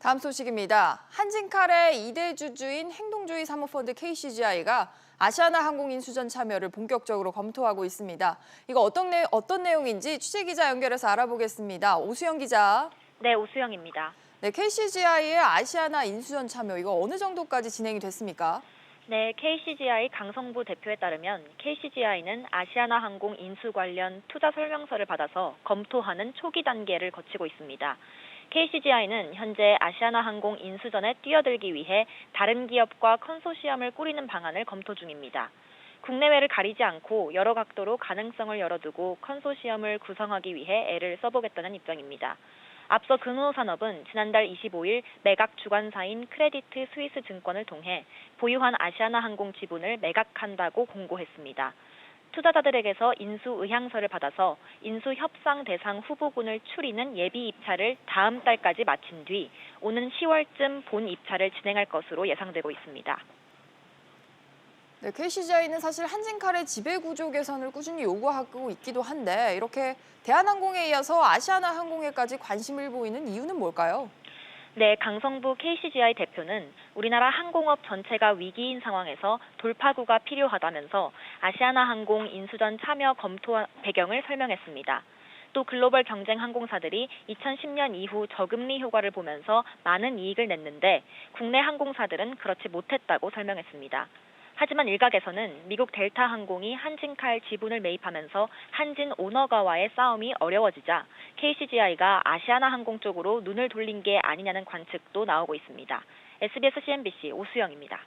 다음 소식입니다. 한진칼의 2대 주주인 행동주의 사모펀드 KCGI가 아시아나 항공 인 수전 참여를 본격적으로 검토하고 있습니다. 이거 어떤, 내, 어떤 내용인지 취재기자 연결해서 알아보겠습니다. 오수영 기자. 네, 오수영입니다. 네, KCGI의 아시아나 인수전 참여 이거 어느 정도까지 진행이 됐습니까? 네, KCGI 강성부 대표에 따르면 KCGI는 아시아나 항공 인수 관련 투자 설명서를 받아서 검토하는 초기 단계를 거치고 있습니다. KCGI는 현재 아시아나 항공 인수전에 뛰어들기 위해 다른 기업과 컨소시엄을 꾸리는 방안을 검토 중입니다. 국내외를 가리지 않고 여러 각도로 가능성을 열어두고 컨소시엄을 구성하기 위해 애를 써보겠다는 입장입니다. 앞서 근호산업은 지난달 25일 매각 주관사인 크레디트 스위스 증권을 통해 보유한 아시아나 항공 지분을 매각한다고 공고했습니다. 투자자들에게서 인수 의향서를 받아서 인수 협상 대상 후보군을 추리는 예비 입찰을 다음 달까지 마친 뒤 오는 10월쯤 본 입찰을 진행할 것으로 예상되고 있습니다. 네, KCGI는 사실 한진칼의 지배 구조 개선을 꾸준히 요구하고 있기도 한데 이렇게 대한항공에 이어서 아시아나 항공에까지 관심을 보이는 이유는 뭘까요? 네, 강성부 KCGI 대표는 우리나라 항공업 전체가 위기인 상황에서 돌파구가 필요하다면서 아시아나 항공 인수전 참여 검토 배경을 설명했습니다. 또 글로벌 경쟁 항공사들이 2010년 이후 저금리 효과를 보면서 많은 이익을 냈는데 국내 항공사들은 그렇지 못했다고 설명했습니다. 하지만 일각에서는 미국 델타 항공이 한진칼 지분을 매입하면서 한진 오너가와의 싸움이 어려워지자 KCGI가 아시아나 항공 쪽으로 눈을 돌린 게 아니냐는 관측도 나오고 있습니다. SBS CNBC 오수영입니다.